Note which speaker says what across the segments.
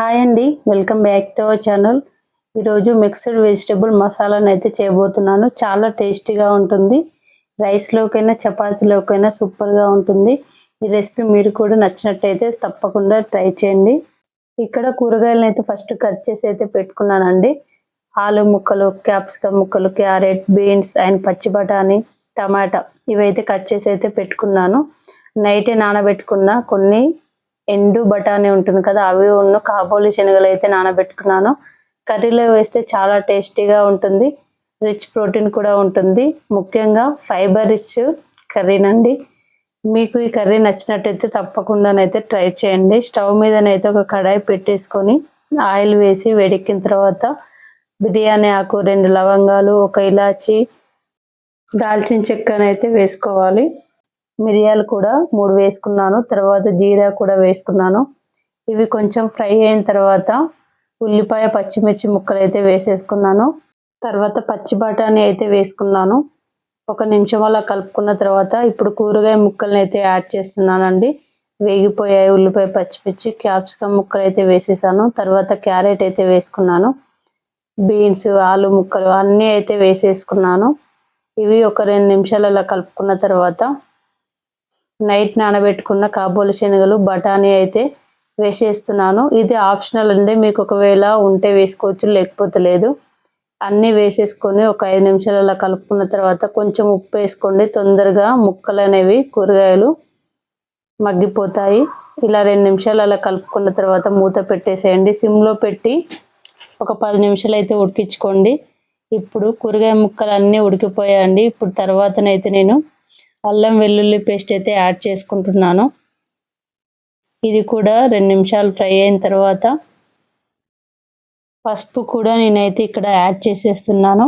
Speaker 1: Hi అండి welcome back to our channel. ఈరోజు mixed vegetable మసాలాను అయితే చేయబోతున్నాను. చాలా టేస్టీగా ఉంటుంది. రైస్లోకైనా చపాతీలోకైనా సూపర్గా ఉంటుంది. ఈ రెసిపీ మీరు కూడా నచ్చినట్టయితే తప్పకుండా ట్రై చేయండి. ఇక్కడ కూరగాయలను అయితే ఫస్ట్ కట్ చేసి అయితే పెట్టుకున్నానండి. ఆలు ముక్కలు క్యాప్సికమ్ ముక్కలు క్యారెట్ బీన్స్ అండ్ పచ్చి బఠానీ టమాటా ఇవైతే కట్ చేసి అయితే పెట్టుకున్నాను. నైటే నానబెట్టుకున్న కొన్ని ఎండు బఠానీ ఉంటుంది కదా అవి ఉన్న కాబోలి శనగలు అయితే నానబెట్టుకున్నాను. కర్రీలో వేస్తే చాలా టేస్టీగా ఉంటుంది. రిచ్ ప్రోటీన్ కూడా ఉంటుంది. ముఖ్యంగా ఫైబర్ రిచ్ కర్రీనండి. మీకు ఈ కర్రీ నచ్చినట్టయితే తప్పకుండానైతే ట్రై చేయండి. స్టవ్ మీదనైతే ఒక కడాయి పెట్టేసుకొని ఆయిల్ వేసి వేడెక్కిన తర్వాత బిర్యానీ ఆకు రెండు లవంగాలు ఒక ఇలాచి దాల్చిన చెక్కనైతే వేసుకోవాలి. మిరియాలు కూడా మూడు వేసుకున్నాను తర్వాత జీరా కూడా వేసుకున్నాను. ఇవి కొంచెం ఫ్రై అయిన తర్వాత ఉల్లిపాయ పచ్చిమిర్చి ముక్కలు అయితే వేసేసుకున్నాను. తర్వాత పచ్చి బఠానీ అయితే వేసుకున్నాను. ఒక నిమిషం అలా కలుపుకున్న తర్వాత ఇప్పుడు కూరగాయ ముక్కలను అయితే యాడ్ చేస్తున్నానండి. వేగిపోయాయి ఉల్లిపాయ పచ్చిమిర్చి క్యాప్సికమ్ ముక్కలు అయితే వేసేసాను. తర్వాత క్యారెట్ అయితే వేసుకున్నాను. బీన్స్ ఆలు ముక్కలు అన్నీ అయితే వేసేసుకున్నాను. ఇవి ఒక రెండు నిమిషాలు అలా కలుపుకున్న తర్వాత నైట్ నానబెట్టుకున్న కాబోలు శనగలు బఠానీ అయితే వేసేస్తున్నాను. ఇది ఆప్షనల్ అండి. మీకు ఒకవేళ ఉంటే వేసుకోవచ్చు లేకపోతే లేదు. అన్నీ వేసేసుకొని ఒక ఐదు నిమిషాలు అలా కలుపుకున్న తర్వాత కొంచెం ఉప్పు వేసుకోండి. తొందరగా ముక్కలు అనేవి కూరగాయలు మగ్గిపోతాయి. ఇలా రెండు నిమిషాలు అలా కలుపుకున్న తర్వాత మూత పెట్టేసేయండి. సిమ్లో పెట్టి ఒక పది నిమిషాలు అయితే ఉడికించుకోండి. ఇప్పుడు కూరగాయ ముక్కలు అన్నీ ఉడికిపోయాయండి. ఇప్పుడు తర్వాతనైతే నేను అల్లం వెల్లుల్లి పేస్ట్ అయితే యాడ్ చేసుకుంటున్నాను. ఇది కూడా రెండు నిమిషాలు ఫ్రై అయిన తర్వాత పసుపు కూడా నేనైతే ఇక్కడ యాడ్ చేసేస్తున్నాను.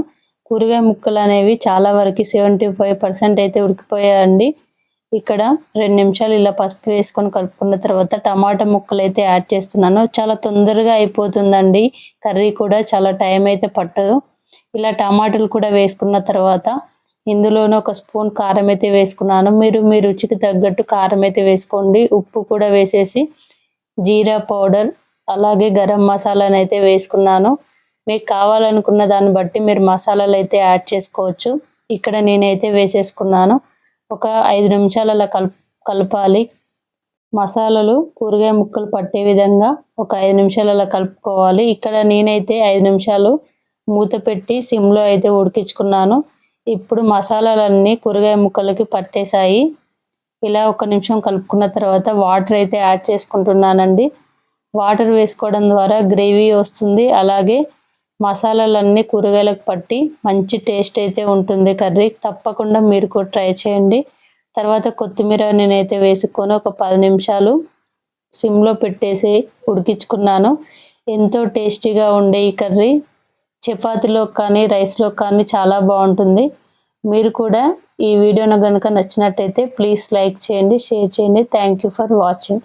Speaker 1: కూరగాయ ముక్కలు అనేవి చాలా వరకు సెవెంటీ ఫైవ్ పర్సెంట్ అయితే ఉడికిపోయాయండి. ఇక్కడ రెండు నిమిషాలు ఇలా పసుపు వేసుకొని కలుపుకున్న తర్వాత టమాటా ముక్కలు అయితే యాడ్ చేస్తున్నాను. చాలా తొందరగా అయిపోతుందండి. కర్రీ కూడా చాలా టైం అయితే పట్టదు. ఇలా టమాటాలు కూడా వేసుకున్న తర్వాత ఇందులోనే ఒక స్పూన్ కారం అయితే వేసుకున్నాను. మీరు మీ రుచికి తగ్గట్టు కారం అయితే వేసుకోండి. ఉప్పు కూడా వేసేసి జీరా పౌడర్ అలాగే గరం మసాలాను అయితే వేసుకున్నాను. మీకు కావాలనుకున్న దాన్ని బట్టి మీరు మసాలాలు అయితే యాడ్ చేసుకోవచ్చు. ఇక్కడ నేనైతే వేసేసుకున్నాను. ఒక ఐదు నిమిషాలు అలా కలపాలి. మసాలాలు కూరగాయ ముక్కలు పట్టే విధంగా ఒక ఐదు నిమిషాలు అలా కలుపుకోవాలి. ఇక్కడ నేనైతే ఐదు నిమిషాలు మూత పెట్టి సిమ్లో అయితే ఉడికించుకున్నాను. ఇప్పుడు మసాలాలన్నీ కూరగాయ ముక్కలకి పట్టేశాయి. ఇలా ఒక నిమిషం కలుపుకున్న తర్వాత వాటర్ అయితే యాడ్ చేసుకుంటున్నానండి. వాటర్ వేసుకోవడం ద్వారా గ్రేవీ వస్తుంది. అలాగే మసాలాలన్నీ కూరగాయలకు పట్టి మంచి టేస్ట్ అయితే ఉంటుంది. కర్రీ తప్పకుండా మీరు కూడా ట్రై చేయండి. తర్వాత కొత్తిమీర నేనైతే వేసుకొని ఒక పది నిమిషాలు సిమ్లో పెట్టేసి ఉడికించుకున్నాను. ఎంతో టేస్టీగా ఉండే ఈ కర్రీ. చపాతీలో కానీ రైస్లో కానీ చాలా బాగుంటుంది. మీరు కూడా ఈ వీడియోను కనుక నచ్చినట్టయితే ప్లీజ్ లైక్ చేయండి షేర్ చేయండి. Thank you for watching